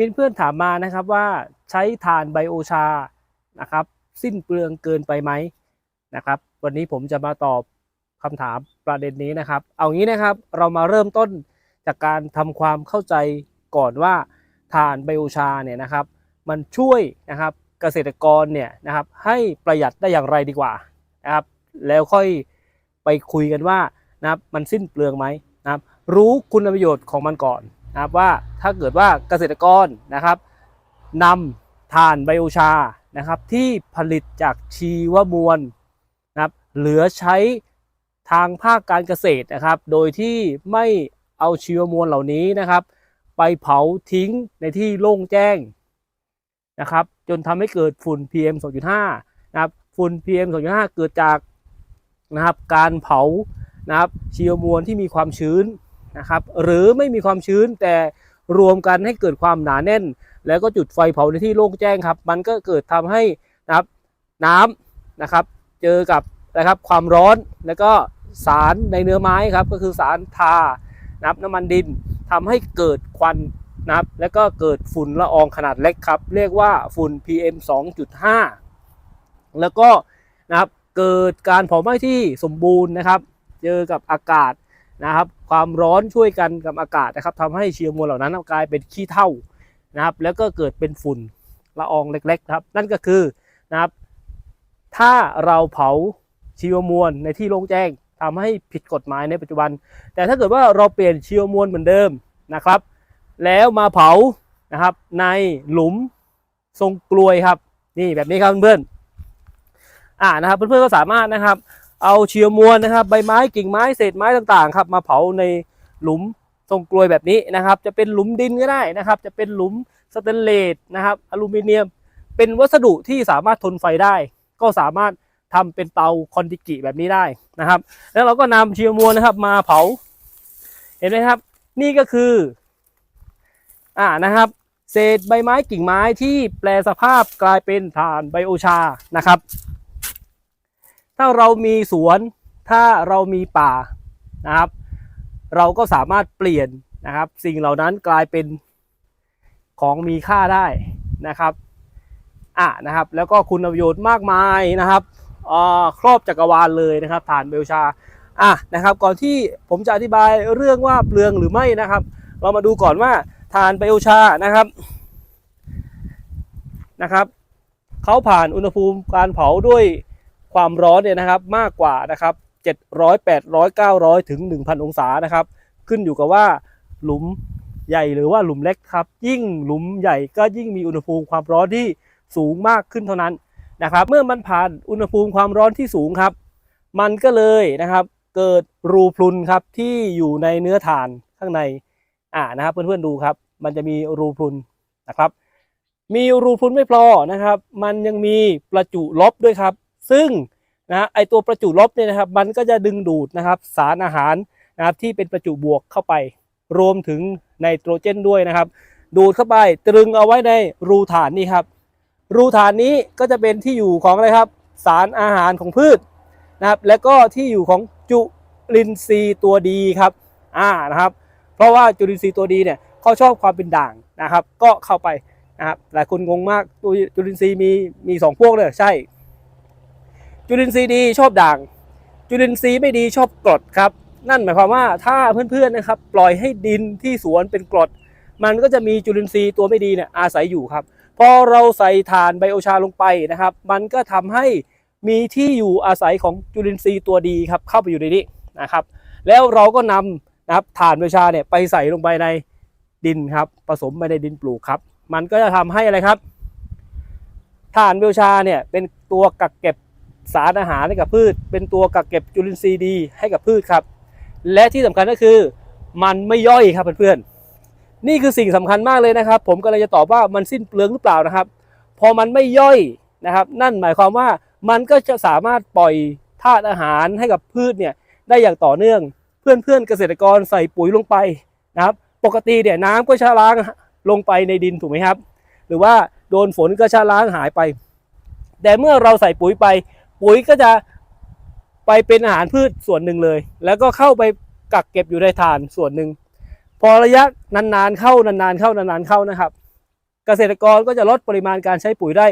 มีเพื่อนถามมานะครับว่าใช้ถ่านไบโอชานะครับ สิ้นเปลืองเกินไปไหมนะครับ วันนี้ผมจะมาตอบคำถามประเด็นนี้นะครับ เอางี้นะครับเรามาเริ่มต้นจากการทำความเข้าใจก่อนว่าถ่านไบโอชาเนี่ยนะครับ มันช่วยนะครับเกษตรกรเนี่ยนะครับให้ประหยัดได้อย่างไรดีกว่านะครับ แล้วค่อยไปคุยกันว่านะครับมันสิ้นเปลืองไหมนะครับ รู้คุณประโยชน์ของมันก่อน นะครับว่าถ้าเกิดว่าเกษตรกรนะครับนำถ่านไบโอชานะครับที่ผลิตจากชีวมวลนะครับเหลือใช้ทางภาคการเกษตรนะครับ โดยที่ไม่เอาชีวมวลเหล่านี้นะครับ ไปเผาทิ้งในที่โล่งแจ้งนะครับ จนทำให้เกิดฝุ่น PM 2.5นะครับฝุ่น PM 2.5 เกิดจากนะครับการเผานะครับชีวมวลที่มีความชื้น นะครับหรือไม่มีความชื้นแต่รวมกันให้เกิดความหนาแน่น แล้วก็จุดไฟเผาในที่โล่งแจ้งครับ มันก็เกิดทำให้นะครับน้ำนะครับ เจอกับนะครับความร้อนแล้วก็สารในเนื้อไม้ครับ ก็คือสารทานะครับน้ำมันดินทำให้เกิดควันนะครับ แล้วก็เกิดฝุ่นละอองขนาดเล็กครับ เรียกว่าฝุ่น PM 2.5 แล้วก็นะครับเกิดการเผาไหม้ที่สมบูรณ์นะครับ เจอกับอากาศ นะครับ ความร้อนช่วยกันกับอากาศนะครับทำให้เชื้อมวลเหล่านั้นกลายเป็นขี้เถ้านะครับ แล้วก็เกิดเป็นฝุ่นละอองเล็กๆครับ นั่นก็คือนะครับถ้าเราเผาชีวมวลในที่โล่งแจ้งทำให้ผิดกฎหมายในปัจจุบัน แต่ถ้าเกิดว่าเราเปลี่ยนชีวมวลเหมือนเดิมนะครับ แล้วมาเผานะครับในหลุมทรงกลวยครับ นี่แบบนี้ครับเพื่อนๆอ่านะครับเพื่อนๆก็สามารถนะครับ เอาเชียวมวลนะครับ ใบไม้กิ่งไม้เศษไม้ต่างๆครับมาเผาในหลุมทรงกลวยแบบนี้นะครับ จะเป็นหลุมดินก็ได้นะครับ จะเป็นหลุมสแตนเลสนะครับอลูมิเนียม เป็นวัสดุที่สามารถทนไฟได้ ก็สามารถทำเป็นเตาคอนดิกิแบบนี้ได้นะครับ แล้วเราก็นำเชียวมวลนะครับมาเผา เห็นไหมครับ นี่ก็คืออ่านะครับ เศษใบไม้กิ่งไม้ที่แปลสภาพกลายเป็นถ่านไบโอชานะครับ ถ้าเรามีสวน ถ้าเรามีป่านะครับ เราก็สามารถเปลี่ยนนะครับ สิ่งเหล่านั้นกลายเป็นของมีค่าได้นะครับอะนะครับ แล้วก็คุณประโยชน์มากมายนะครับอ่าครอบจักรวาลเลยนะครับฐานเบลชาอะนะครับ ก่อนที่ผมจะอธิบายเรื่องว่าเปลืองหรือไม่นะครับ เรามาดูก่อนว่าฐานไบโอชานะครับนะครับเขาผ่านอุณหภูมิการเผาด้วย ความร้อนเนี่ยนะครับมากกว่านะครับ700 800 900 ถึง 1,000 องศานะครับ ขึ้นอยู่กับว่าหลุมใหญ่หรือว่าหลุมเล็กครับ ยิ่งหลุมใหญ่ก็ยิ่งมีอุณหภูมิความร้อนที่สูงมากขึ้นเท่านั้นนะครับ เมื่อมันผ่านอุณหภูมิความร้อนที่สูงครับ มันก็เลยนะครับ เกิดรูพรุนครับที่อยู่ในเนื้อถ่านข้างในอ่านะครับ เพื่อนๆดูครับ มันจะมีรูพรุนนะครับ มีรูพรุนไม่พอนะครับ มันยังมีประจุลบด้วยครับ ซึ่งนะไอตัวประจุลบเนี่ยนะครับมันก็จะดึงดูดนะครับสารอาหารนะครับที่เป็นประจุบวกเข้าไป รวมถึงไนโตรเจนด้วยนะครับ ดูดเข้าไปตรึงเอาไว้ในรูฐานนี่ครับ รูฐานนี้ก็จะเป็นที่อยู่ของอะไรครับ สารอาหารของพืชนะครับแล้วก็ที่อยู่ของจุลินทรีย์ตัวดีครับอ่านะครับ เพราะว่าจุลินทรีย์ตัวดีเนี่ยเขาชอบความเป็นด่างนะครับ ก็เข้าไปนะครับหลายคนงงมากตัวจุลินทรีย์มีมีสองพวกเลยใช่ จุลินทรีย์ดีชอบด่าง จุลินทรีย์ไม่ดีชอบกรดครับ นั่นหมายความว่าถ้าเพื่อนๆนะครับ ปล่อยให้ดินที่สวนเป็นกรดมันก็จะมีจุลินทรีย์ตัวไม่ดีเนี่ยอาศัยอยู่ครับพอเราใส่ถ่านไบโอชาลงไปนะครับ มันก็ทำให้มีที่อยู่อาศัยของจุลินทรีย์ตัวดีครับ เข้าไปอยู่ในนี้นะครับ แล้วเราก็นำนะครับถ่านไบโอชาเนี่ยไปใส่ลงไปในดินครับ ผสมไปในดินปลูกครับ มันก็จะทำให้อะไรครับถ่านไบโอชาเนี่ยเป็นตัวกักเก็บ สารอาหารให้กับพืช เป็นตัวกักเก็บจุลินทรีย์ดีให้กับพืชครับ และที่สำคัญก็คือ มันไม่ย่อยครับเพื่อนๆนี่คือสิ่งสำคัญมากเลยนะครับ ผมก็เลยจะตอบว่ามันสิ้นเปลืองหรือเปล่านะครับ พอมันไม่ย่อยนะครับ นั่นหมายความว่ามันก็จะสามารถปล่อยธาตุอาหารให้กับพืชเนี่ยได้อย่างต่อเนื่อง เพื่อนๆเกษตรกรใส่ปุ๋ยลงไปนะครับ ปกติเนี่ยน้ำก็ชะล้างลงไปในดินถูกไหมครับ หรือว่าโดนฝนก็ชะล้างหายไป แต่เมื่อเราใส่ปุ๋ยไป ปุ๋ยก็จะไปเป็นอาหารพืชส่วนหนึ่งเลย แล้วก็เข้าไปกักเก็บอยู่ในฐานส่วนหนึ่ง พอระยะนานๆเข้านานๆเข้านานๆเข้านะครับ เกษตรกรก็จะลดปริมาณการใช้ปุ๋ยได้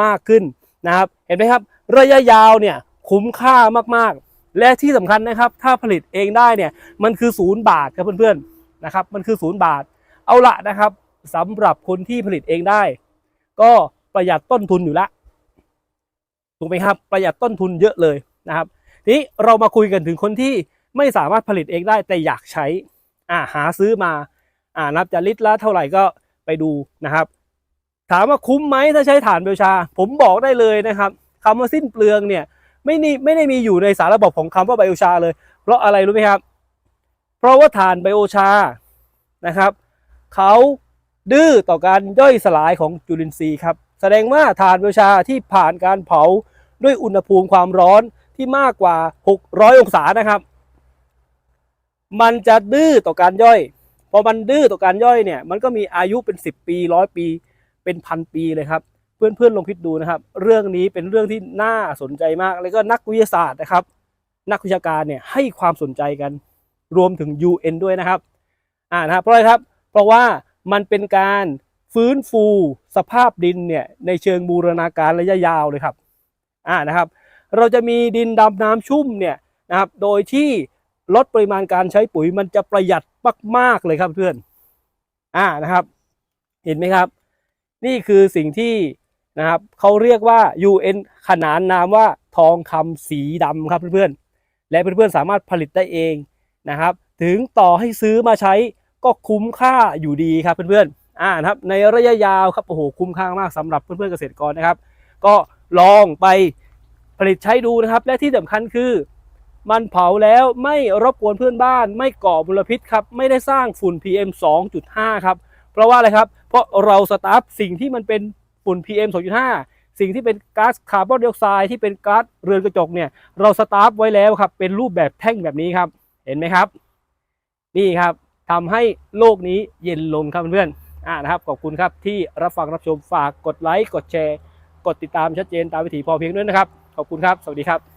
มากขึ้นนะครับ เห็นไหมครับ ระยะยาวเนี่ยคุ้มค่ามากๆ และที่สำคัญนะครับ ถ้าผลิตเองได้เนี่ยมันคือศูนย์บาทครับเพื่อนๆนะครับ มันคือศูนย์บาท เอาละนะครับสำหรับคนที่ผลิตเองได้ ก็ประหยัดต้นทุนอยู่ละ ถูกไหมครับประหยัดต้นทุนเยอะเลยนะครับทีนี้เรามาคุยกันถึงคนที่ไม่สามารถผลิตเองได้แต่อยากใช้อ่าหาซื้อมาอ่านับจะลิตรละเท่าไหร่ก็ไปดูนะครับ ถามว่าคุ้มไหมถ้าใช้ถ่านเบลชา ผมบอกได้เลยนะครับคำว่าสิ้นเปลืองเนี่ยไม่นี่ไม่ได้มีอยู่ในสารระบบของคำว่าไบโอชาเลย เพราะอะไรรู้ไหมครับ เพราะว่าถ่านไบโอชานะครับเขาดื้อต่อการย่อยสลายของจุลินทรีย์ครับ แสดงว่าถ่านบโอชาที่ผ่านการเผาด้วยอุณหภูมิความร้อนที่มากกว่า 600 องศานะครับ มันจะดื้อต่อการย่อย พอมันดื้อต่อการย่อยเนี่ย มันก็มีอายุเป็น 10 ปีร้อยปี เป็นพันปีเลยครับ เพื่อนๆลองคิดดูนะครับ เรื่องนี้เป็นเรื่องที่น่าสนใจมาก แล้วก็นักวิทยาศาสตร์นะครับ นักวิชาการเนี่ยให้ความสนใจกัน รวมถึง UN ด้วยนะครับ อ่านะครับเพราะอะไรครับ เพราะว่ามันเป็นการ ฟื้นฟูสภาพดินเนี่ยในเชิงบูรณาการระยะยาวเลยครับอ่านะครับ เราจะมีดินดำน้ำชุ่มเนี่ยนะครับโดยที่ลดปริมาณการใช้ปุ๋ยมันจะประหยัดมากๆเลยครับเพื่อนอ่านะครับ เห็นไหมครับ นี่คือสิ่งที่นะครับเขาเรียกว่า UN ขนานนามว่าทองคำสีดำครับเพื่อนๆและเพื่อนๆสามารถผลิตได้เองนะครับ ถึงต่อให้ซื้อมาใช้ก็คุ้มค่าอยู่ดีครับเพื่อนๆ อ่านะครับในระยะยาวครับโอ้โหคุ้มค่ามากสำหรับเพื่อนๆเกษตรกรนะครับ ก็ลองไปผลิตใช้ดูนะครับ และที่สำคัญคือ มันเผาแล้วไม่รบกวนเพื่อนบ้าน ไม่ก่อมลพิษครับไม่ได้สร้างฝุ่น PM 2.5 ครับ เพราะว่าอะไรครับ เพราะเราสตาร์ทสิ่งที่มันเป็นฝุ่น PM 2.5 สิ่งที่เป็นก๊าซคาร์บอนไดออกไซด์ที่เป็นก๊าซเรือนกระจกเนี่ยเราสตาร์ทไว้แล้วครับเป็นรูปแบบแท่งแบบนี้ครับ เห็นไหมครับ นี่ครับทำให้โลกนี้เย็นลงครับเพื่อนๆ อ่านะครับขอบคุณครับที่รับฟังรับชมฝากกดไลค์กดแชร์ กดติดตามชัดเจนตามวิถีพอเพียงด้วยนะครับ ขอบคุณครับ สวัสดีครับ